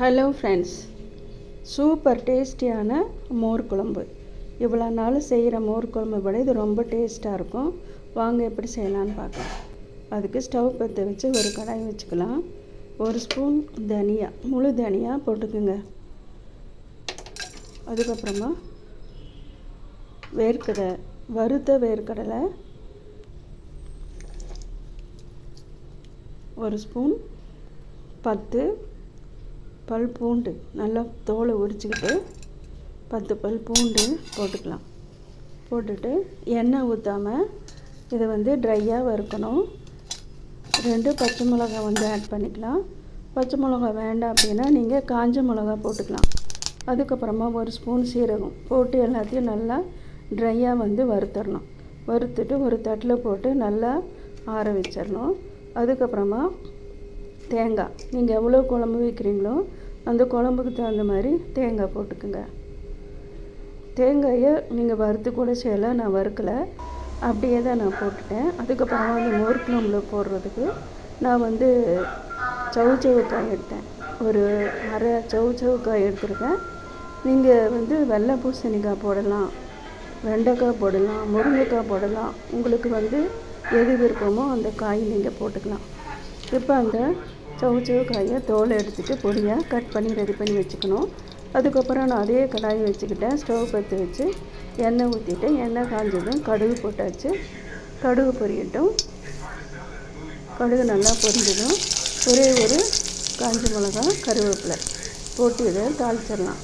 Hello friends super டேஸ்டியான மோர் குழம்பு. இவ்வளோ நாள் செய்கிற மோர் குழம்பு விட இது ரொம்ப டேஸ்ட்டாக இருக்கும். வாங்க எப்படி செய்யலான்னு பார்க்கலாம். அதுக்கு ஸ்டவ் பற்ற வச்சு ஒரு கடாய் வச்சுக்கலாம். ஒரு ஸ்பூன் தனியா முழு தனியா போட்டுக்குங்க. அதுக்கப்புறமா வேர்க்கடலை வறுத்த வேர்க்கடலை ஒரு ஸ்பூன் பத்து பல் பூண்டு நல்லா தோலை உரிச்சிக்கிட்டு பத்து பல் பூண்டு போட்டுக்கலாம். போட்டுட்டு எண்ணெய் ஊற்றாமல் இதை வந்து ட்ரையாக வறுக்கணும். ரெண்டு பச்சை மிளகா வந்து ஆட் பண்ணிக்கலாம். பச்சை மிளகா வேண்டாம் அப்படின்னா நீங்கள் காஞ்ச மிளகா போட்டுக்கலாம். அதுக்கப்புறமா ஒரு ஸ்பூன் சீரகம் போட்டு எல்லாத்தையும் நல்லா ட்ரையாக வந்து வறுத்தரணும் வறுத்துட்டு ஒரு தட்டில் போட்டு நல்லா ஆற வச்சிடணும். அதுக்கப்புறமா தேங்காய். நீங்கள் எவ்வளோ குழம்பு வைக்கிறீங்களோ அந்த குழம்புக்கு தகுந்த மாதிரி தேங்காய் போட்டுக்குங்க. தேங்காயை நீங்கள் வறுத்து கூட செய்யலாம் நான் வறுக்கலை. அப்படியே தான் நான் போட்டுட்டேன். அதுக்கப்புறமா அந்த மோர் குழம்புல போடுறதுக்கு நான் வந்து சவு சவுக்காய் எடுத்தேன். ஒரு அரை சவு சவுக்காய் எடுத்துருக்கேன். நீங்கள் வந்து வெள்ளை பூசணிக்காய் போடலாம் வெண்டைக்காய் போடலாம் முருங்கைக்காய் போடலாம். உங்களுக்கு வந்து எது விருப்பமோ அந்த காய் நீங்கள் போட்டுக்கலாம். இப்போ அந்த சவுச்சவு காயை தோலை எடுத்துகிட்டு பொடியாக கட் பண்ணி ரெடி பண்ணி வச்சுக்கணும். அதுக்கப்புறம் நான் அதே கடாயை வச்சுக்கிட்டேன். ஸ்டவ் பற்றி வச்சு எண்ணெய் ஊற்றிட்டு எண்ணெய் காஞ்சதும் கடுகு போட்டாச்சு. கடுகு பொரியட்டும். கடுகு நல்லா பொரிஞ்சதும் ஒரே ஒரு காஞ்ச மிளகா கருவேப்பிலை போட்டு இதை தாளிச்சிடலாம்.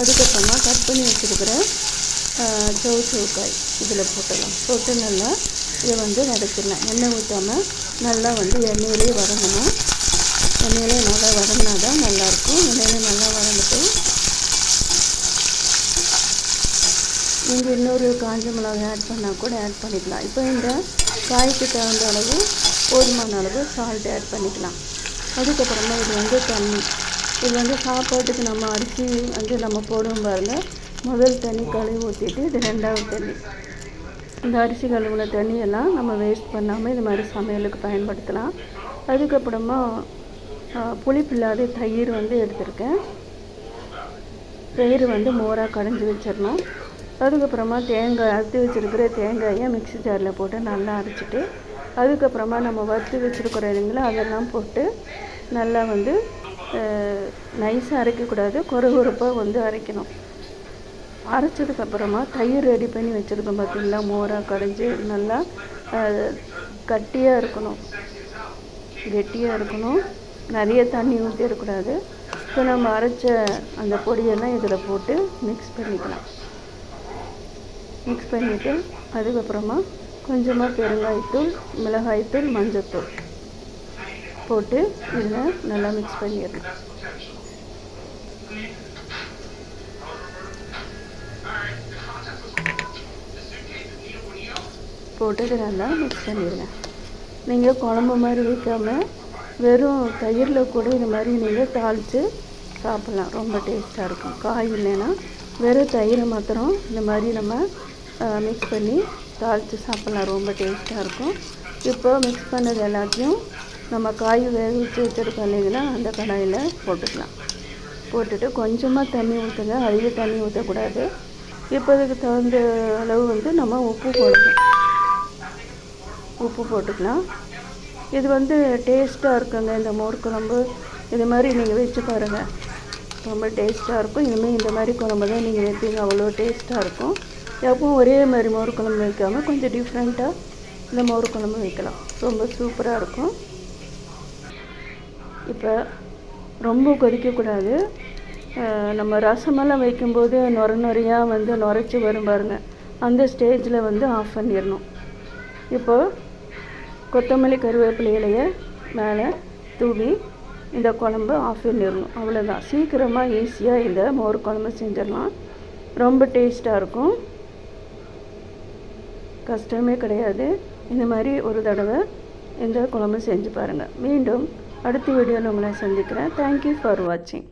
அதுக்கப்புறமா கட் பண்ணி வச்சுருக்கிற சவு சவுக்காய் இதில் போட்டுடலாம். போட்டு நல்லா இதை வந்து வதக்கிடலாம். எண்ணெய் ஊற்றாமல் நல்லா வந்து எண்ணெயிலே வதங்கணும். எண்ணெயிலே நல்லா வதங்கினா தான் நல்லாயிருக்கும். எண்ணெயிலே நல்லா வதங்கிட்டு நீங்கள் இன்னொரு காஞ்ச மிளகாய் ஆட் பண்ணால் கூட ஆட் பண்ணிக்கலாம். இப்போ இந்த காய்க்கு தகுந்த அளவு போதுமான அளவு சால்ட் ஆட் பண்ணிக்கலாம். அதுக்கப்புறமா இது வந்து தண்ணி. இது வந்து சாப்பாட்டுக்கு நம்ம அரிசி வந்து நம்ம போடும் பாருங்கள் முதல் தண்ணி கழுவி ஊற்றிட்டு இது ரெண்டாவது தண்ணி. இந்த அரிசி கழுவுன தண்ணியெல்லாம் நம்ம வேஸ்ட் பண்ணாமல் இது மாதிரி சமையலுக்கு பயன்படுத்தலாம். அதுக்கப்புறமா புளிப்பில்லாத தயிர் வந்து எடுத்திருக்கேன். தயிர் வந்து மோராக கடைஞ்சி வச்சிடணும். அதுக்கப்புறமா தேங்காய் அறுத்து வச்சுருக்கிற தேங்காயை மிக்சி ஜாரில் போட்டு நல்லா அரைச்சிட்டு அதுக்கப்புறமா நம்ம வறுத்து வச்சுருக்கிற இல்லைங்களா அதெல்லாம் போட்டு நல்லா வந்து நைஸாக அரைக்கக்கூடாது. குறகுறப்பாக வந்து அரைக்கணும். அரைச்சதுக்கப்புறமா தயிர் ரெடி பண்ணி வச்சுருக்கோம் பார்த்திங்களா மோராக கடைஞ்சி நல்லா கட்டியாக இருக்கணும். கெட்டியாக இருக்கணும். நிறைய தண்ணி ஊற்றிடக்கூடாது இருக்கக்கூடாது. இப்போ நம்ம அரைச்ச அந்த பொடியெல்லாம் இதில் போட்டு மிக்ஸ் பண்ணிக்கலாம். மிக்ஸ் பண்ணிவிட்டு அதுக்கப்புறமா கொஞ்சமாக பெருங்காயத்தூள் மிளகாய்த்தூள் மஞ்சத்தூள் போட்டு இதில் நல்லா மிக்ஸ் பண்ணிடணும். போட்டு நல்லா மிக்ஸ் பண்ணிடுங்க நீங்கள் குழம்பு மாதிரி வைக்காமல் வெறும் தயிரில் கூட இது மாதிரி நீங்கள் தாளித்து சாப்பிட்லாம். ரொம்ப டேஸ்ட்டாக இருக்கும். காய் இல்லைன்னா வெறும் தயிரை மாத்திரம் இந்த மாதிரி நம்ம மிக்ஸ் பண்ணி தாளித்து சாப்பிட்லாம். ரொம்ப டேஸ்ட்டாக இருக்கும். இப்போ மிக்ஸ் பண்ணது எல்லாத்தையும் நம்ம காய் வேக வச்சு வச்சுருக்கோம் இல்லைங்களா அந்த கடாயில் போட்டுக்கலாம். போட்டுட்டு கொஞ்சமாக தண்ணி ஊற்றுங்க அதிக தண்ணி ஊற்றக்கூடாது இப்போ அதுக்கு தகுந்த அளவு வந்து நம்ம உப்பு போடணும். உப்பு போட்டுக்கலாம். இது வந்து டேஸ்ட்டாக இருக்குங்க. இந்த மோர் குழம்பு இது மாதிரி நீங்கள் வச்சு பாருங்கள் ரொம்ப டேஸ்ட்டாக இருக்கும். இனிமேல் இந்த மாதிரி குழம்பு தான் நீங்கள் வைப்பீங்க. அவ்வளோ டேஸ்ட்டாக இருக்கும். எப்பவும் ஒரே மாதிரி மோர் குழம்பு வைக்காமல் கொஞ்சம் டிஃப்ரெண்ட்டாக இந்த மோர் குழம்பு வைக்கலாம். ரொம்ப சூப்பராக இருக்கும். இப்போ ரொம்ப கொதிக்கக்கூடாது நம்ம ரசமெல்லாம் வைக்கும்போது நுர நுறையாக வந்து நுரைச்சி வரும் பாருங்கள் அந்த ஸ்டேஜில் வந்து ஆஃப் பண்ணிடணும். இப்போது கொத்தமல்லி கருவேப்பிலை இலையை மேலே தூவி இந்த குழம்பு ஆஃப் பண்ணிடணும். அவ்வளோதான் சீக்கிரமாக ஈஸியாக இந்த மோர் குழம்பு செஞ்சிடலாம். ரொம்ப டேஸ்ட்டாக இருக்கும். கஷ்டமே கிடையாது. இந்த மாதிரி ஒரு தடவை இந்த குழம்பு செஞ்சு பாருங்கள் மீண்டும் அடுத்த வீடியோவில் உங்களை சந்திக்கிறேன். தேங்க்யூ ஃபார் வாட்சிங்